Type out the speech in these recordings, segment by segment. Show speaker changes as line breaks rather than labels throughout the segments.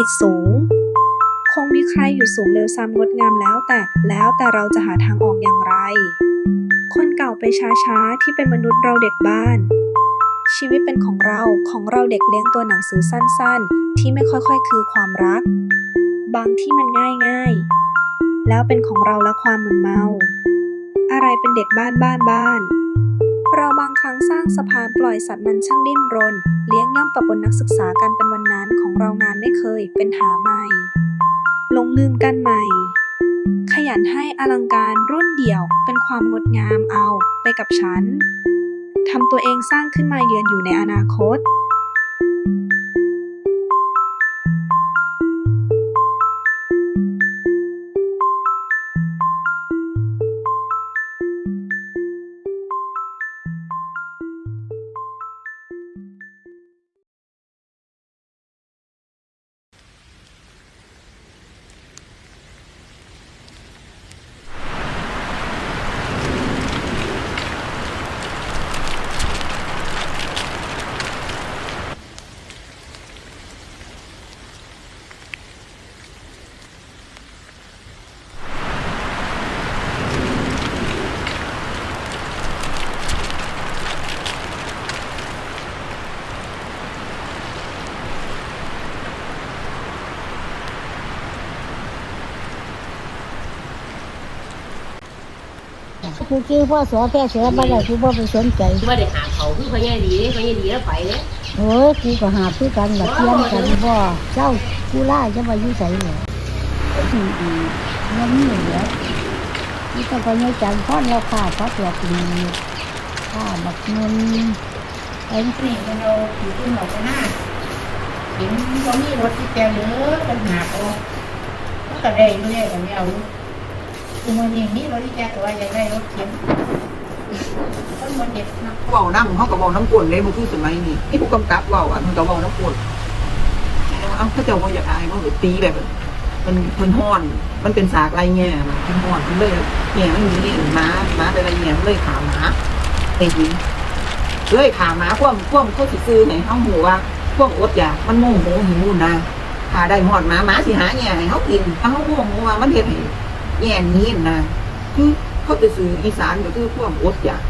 ผิดสูง คงมีใครอยู่สูงเร็วซ้ำงดงามแล้วแต่แล้วแต่เราจะหาทางออกอย่างไร คนเก่าไปช้าๆ ที่เป็นมนุษย์เราเด็กบ้าน ชีวิตเป็นของเราของเราเด็กเลี้ยงตัวหนังสือสั้นๆ ที่ไม่ค่อยๆ คือความรัก บางที่มันง่ายๆ แล้วเป็นของเราและความมึนเมา อะไรเป็นเด็กบ้านบ้านบ้าน เราบางครั้งสร้างสะพานปล่อยสัตว์มันช่างดิ้นรน เลี้ยงย่อมปะปนนักศึกษากันเป็นวันนั้นของเรางานไม่เคยเป็นหาใหม่ลงลืมกันใหม่ ขยันให้อลังการรุ่นเดี่ยวเป็นความงดงามเอาไปกับฉันทำตัวเองสร้างขึ้นมาเยือนอยู่ในอนาคต
กูคือพ่อสอแพร่เสือมาแล้วกูบ่ไปสนใจ
ว่าได้หาเขาคือพญาดีพญาดีแล้วไปเนี่ย
โอ้ยกูก็หาคือกันแบบเทียมกันบ่เจ้ากูล่าจะมาอยู่ไสเนี่ยอืมอืมมันมีเหลือนี่ต้องไปในจันทร์พอนเราขาดเพราะตัวกินข้าบักเงินไอ้
นี่มันเอาผิวขึ้นหลอกไปหน้าเห็นเขามีรถที่แกเหลือกันหาเอาก็กระเด้ไม่ได้แต่ไม่เอา คือมันอย่างนี้รถที่แกตัวอยากได้รถเข็นต้นมันเด็ดนะ
เว้าน้ำเขาก็เว้าน้ำกลนเลยบ่คือสมัยนี้ที่ผู้กำกับเว้าอะมันก็เว้าน้ำกลนเอ้าเขาเจ้าบ่อยากอายเขาตีแบบ มันเพิ่นฮ้อน มันเป็นสากไรแง่มันเพิ่นฮ้อนเพิ่นเลยแง่มันมีหมาหมาแต่ละแง่มันเลยขาหมาไอ้ยิงเลยขาหมาความความเขาสิซื้อให้เฮาหูว่าความอดอยากมันโมโหหิวนะถ้าได้หอดหมาหมาสิหาแง่ให้เฮากินถ้าเฮาโมโหว่ามันเฮ็ดให้ แง่นี้นะคือเขาจะซื้ออีสานก็คือความอดอยาก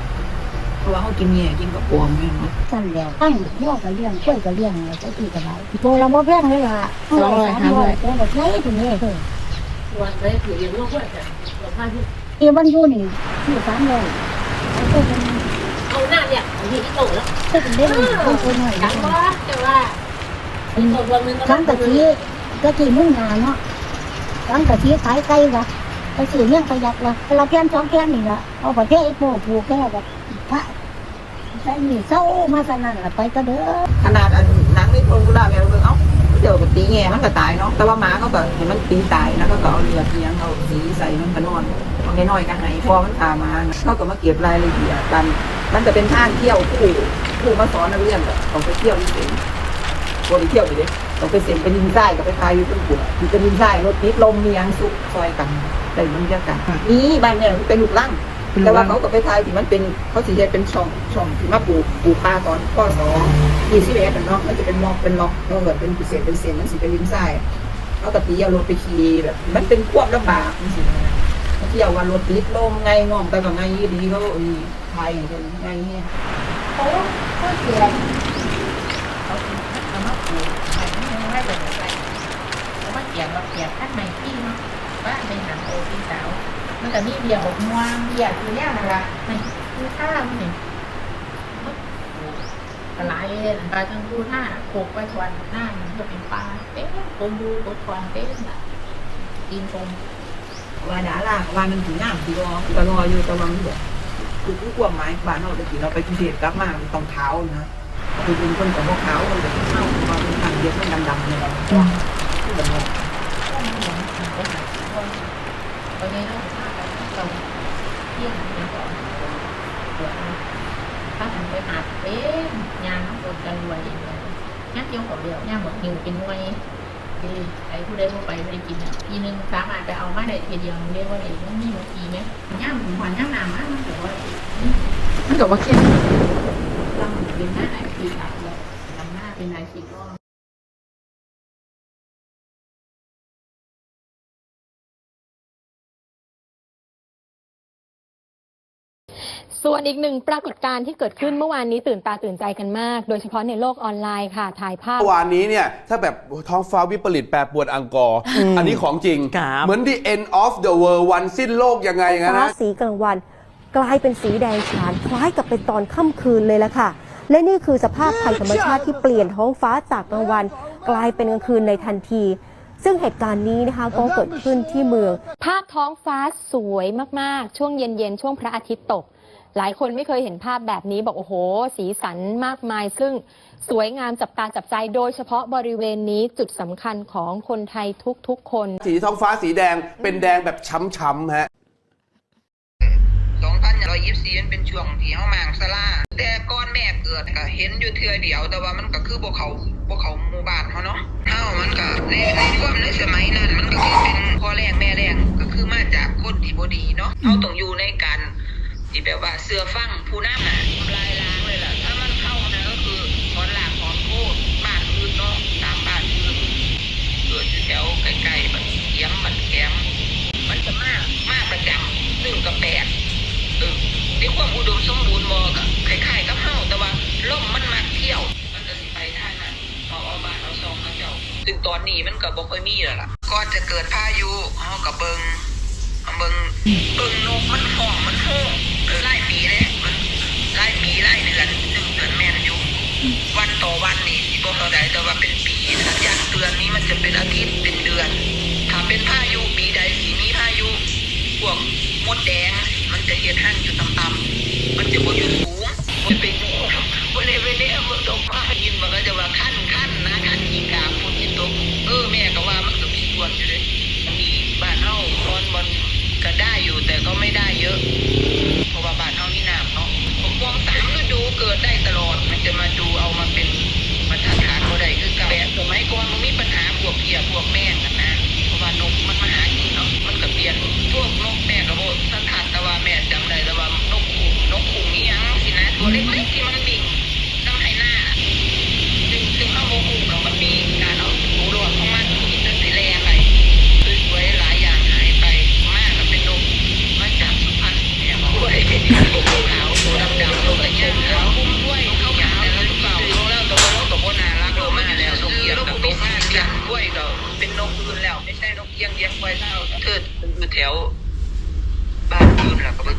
เพราะว่าเขากินแง่กินกับปอมแม่นบ่
สั่นแล้วตั้งหัวก็เลี้ยงช่วยก็เลี้ยงอะไรก็คือก็ได้ตัวเราบ่แพงเลยล่ะสองร้อยห้าร้อยตัวแบบไหนถึงนี่เออ
วันเลยถือยังว่าว่าจะเราพาที่
ที่มันอยู่นี่ที่สามร้อยเอาตัวเป็น
เอาหน้าเนี่ยของที่ที่โตแล้ว
เป็นเล่นคนคนหน่อย
ดังว่าแต่ว่าเป็นตัววันนึง
ครั้งกะทิกะทิมุ่งงานเนาะครั้งกะทิขายไก่ละ ไปซื้อเมี่ยงประยัดละเราแพนสองแพนนี่ละเอาประเทศไอ้โปผูกแค่แบบพระใช่นี่เศร้ามาสนั่นละไปก็เด้อ
ขนาดอันหนังในโครงกุหลาบเนี่ยเราเบิ่งเอ้าเดี๋ยวก็ตีแง่มันก็ตายเนาะแต่ว่าหมาเขาก็เห็นมันตีตายนะเขาก็เอาเลือดเลี้ยงเอาสีใส่มันก็นอนเอาน้อยๆกันไหนพอมันพามาเขาก็มาเก็บรายละเอียดกันมันจะเป็นท่างเที่ยวคู่คู่มาสอนนักเรียนแบบต้องไปเที่ยวที่เซ็นบริเที่ยวไปเด้ต้องไปเซ็นไปดินทรายกับไปพายอยู่ต้นกุหลาบอยู่เป็นดินทรายรถติดลมมียางสุกซอยกัน แต่บรรยากาศนี่บ้านเนี่ยมันเป็นลูกลังแต่ว่าเขาก็ไปทายที่มันเป็นเขาสิใช้เป็นช่องช่องที่มาปลูกปลูกปลาตอนข้อสองยี่สิบเอ็ดเนาะมันจะเป็นล็อกเป็นล็อกแล้วก็เป็นพิเศษเป็นเศษมันสิเป็นลิ้นไส้เขาก็ตีเอารถไปขี่แบบมันเป็นควบลำบากมันสิเขาเที่ยววันรถติดลมไงงอมแต่ก็ไงดีเขาอีไทยเป็นไงเนี่ย
เขาเขาเสียเขาเอามาปลูกใหม่ไม่ไม่เป็นอะไรเขามาเกี่ยงเราเกี่ยงท่านใหม่ที่เนาะ บ้านเป็นหนังโอพี่สาว มันก็มีเบียร์บกม่วงเบียร์คือเนี่ยนั่นละนี่คือข้าวมันนี่กระไรปลาจังพูหน้าโขกไปควันหน้ามันก็เป็นปลาเต้นคนดูกดควันเต้นอะกินตรง
ว่าดาล่าว่ามันถึงน้ำถึงรอก็รออยู่แต่ว่ามันแบบคือคือความหมายบ้านเราตะกี้เราไปกรุงเทพกลับมาต้องขานะคือเป็นคนกับพวกเขาคนแบบเข้ามามเป็นทางเดียวมันดำๆเนี่ยเราคือแบบ
ไปหาคนไปในโลกภาพเราเที่ยงเป็นก่อนถ้าผมไปหาเอ๊ะงานบนกันรวยงานเดียวขอเดียวงานหมดหิวเป็นรวยไอ้ผู้ใดผู้ไปไม่ได้กินอะทีนึงสามารถไปเอามาได้ทีเดียวเรียกว่าเองมันมีบางทีไหมย่ามหัวย่ามหนามากมันถือว่า
มันก็ว่าเข้ม
เราเป็นหน้าไหนสีขาวเลำหน้าเป็นลายสีก้
ส่วนอีกหนึ่งปรากฏการณ์ที่เกิดขึ้นเมื่อวานนี้ตื่นตาตื่นใจกันมาก โดยเฉพาะในโลกออนไลน์ค่ะถ่ายภาพ
เมื่อวานนี้เนี่ย ถ้าแบบท้องฟ้าวิปริตแปรปรวนอังกอร์ อันนี้ของจริง
ครับ
เหมือน the end of the world วันสิ้นโลกยังไงอย่างนั้น
ฟ้า
นะ
สีกลางวัน กลายเป็นสีแดงฉานคล้ายกับเป็นตอนค่ำคืนเลยละค่ะ และนี่คือสภาพภัยธรรมชาติที่เปลี่ยนท้องฟ้าจากกลางวัน กลายเป็นกลางคืนในทันที ซึ่งเหตุการณ์นี้นะคะก็เกิดขึ้นที่เมือง
ภาพท้องฟ้าสวยมาก ๆ ช่วงเย็น ๆ ช่วงพระอาทิตย์ตก หลายคนไม่เคยเห็นภาพแบบนี้บอกโอ้โห สีสันมากมาย ซึ่งสวยงามจับตาจับใจโดยเฉพาะบริเวณนี้จุดสำคัญของคนไทยทุกๆ คน
สีท้องฟ้าสีแดงเป็นแดงแบบช้ำๆฮะ
สองพันร้อยยี่สิบสี่มันเป็นช่วงที่เฮามางสลาแต่ก่อนแม่เกิดก็เห็นอยู่เทื่อเดียว แต่ว่ามันก็คือบ่เขาบ่เขาหมู่บ้านเขาเนาะเฮามันก็ในในความในสมัยนั้นมันก็คือเป็นพ่อแรงแม่แรงก็คือมาจากคนที่บ่ดีเนาะเฮาต้องอยู่ในการ ที่แบบว่าเสื้อฟังผู้นำน่ะทำลายล้างเลยล่ะ ถ้ามันเข้านะก็คือถอนหลากถอนโคตรบ้านอื่นเนาะตามบ้านอื่นเกิดอยู่แถวใกล้ๆมันเขียมมันแคมมันจะมากมากประจำซึ่งก็แปลกเออในความอุดมสมบูรณ์บอกอะคล้ายๆกับเฮาแต่ว่าล่มมันมักเที่ยว มันจะสิไปทางนั้นเอาเอาบ้านเอาซองเขาเจ้าซึ่งตอนนี้มันก็บ่ค่อยมีแล้วล่ะก่อนจะเกิดพายุเฮาก็เบิงเบิงเบิงนกมันห้องมันโห่ วันต่อวันนี่สิบ่เท่าใดแต่ว่าเป็นปีสัญญาณเตือนนี้มันจะเป็นอาทิตย์เป็นเดือน ถ้าเป็นพายุปีใดสีมีพายุพวกมดแดงสิมันจะเฮ็ดหั่งอยู่ต่ำๆมันจะบ่อยู่สูงบ่ไปงูบ่ได้ไปแนมมันตกมายินมันก็จะว่าขั้นขั้นนะขั้นอีกาฝนสิตกเออแม่ก็ว่ามันก็มีส่วนอยู่เด้มีบ้านเฮาตอนมันก็ได้อยู่แต่ก็ไม่ได้เยอะาพวกเพียพวกแม่งกันนะเพราะว่านกมันมาหากินเนาะมันก็เปลี่ยนพวกนกแม่ก็บ่สัน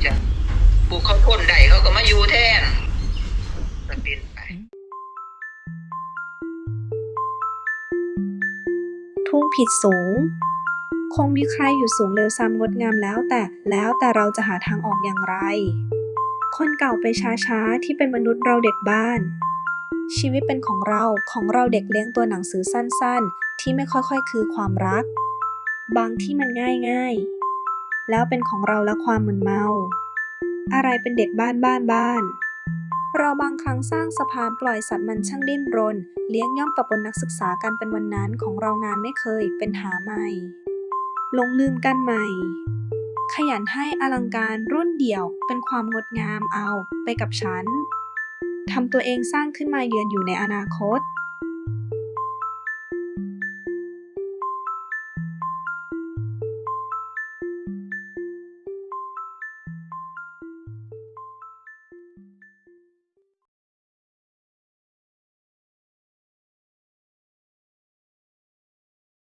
อื่นล่ะปลูกข้าวโพดได้เขาก็มาอยู่แทนก็เป็นไป
ทุ่งผิดสูง คงมีใครอยู่สูงเร็วซ้ำงดงามแล้วแต่แล้วแต่เราจะหาทางออกอย่างไร คนเก่าไปช้าๆ ที่เป็นมนุษย์เราเด็กบ้าน ชีวิตเป็นของเราของเราเด็กเลี้ยงตัวหนังสือสั้นๆ ที่ไม่ค่อยๆ คือความรัก บางที่มันง่ายๆ แล้วเป็นของเราและความมึนเมา อะไรเป็นเด็กบ้านบ้านบ้าน เราบางครั้งสร้างสะพานปล่อยสัตว์มันช่างดิ้นรน เลี้ยงย่อมปะปนนักศึกษากันเป็นวันนั้นของเรางานไม่เคยเป็นหาใหม่ลงลืมกันใหม่ ขยันให้อลังการรุ่นเดี่ยวเป็นความงดงามเอาไปกับฉันทำตัวเองสร้างขึ้นมาเยือนอยู่ในอนาคต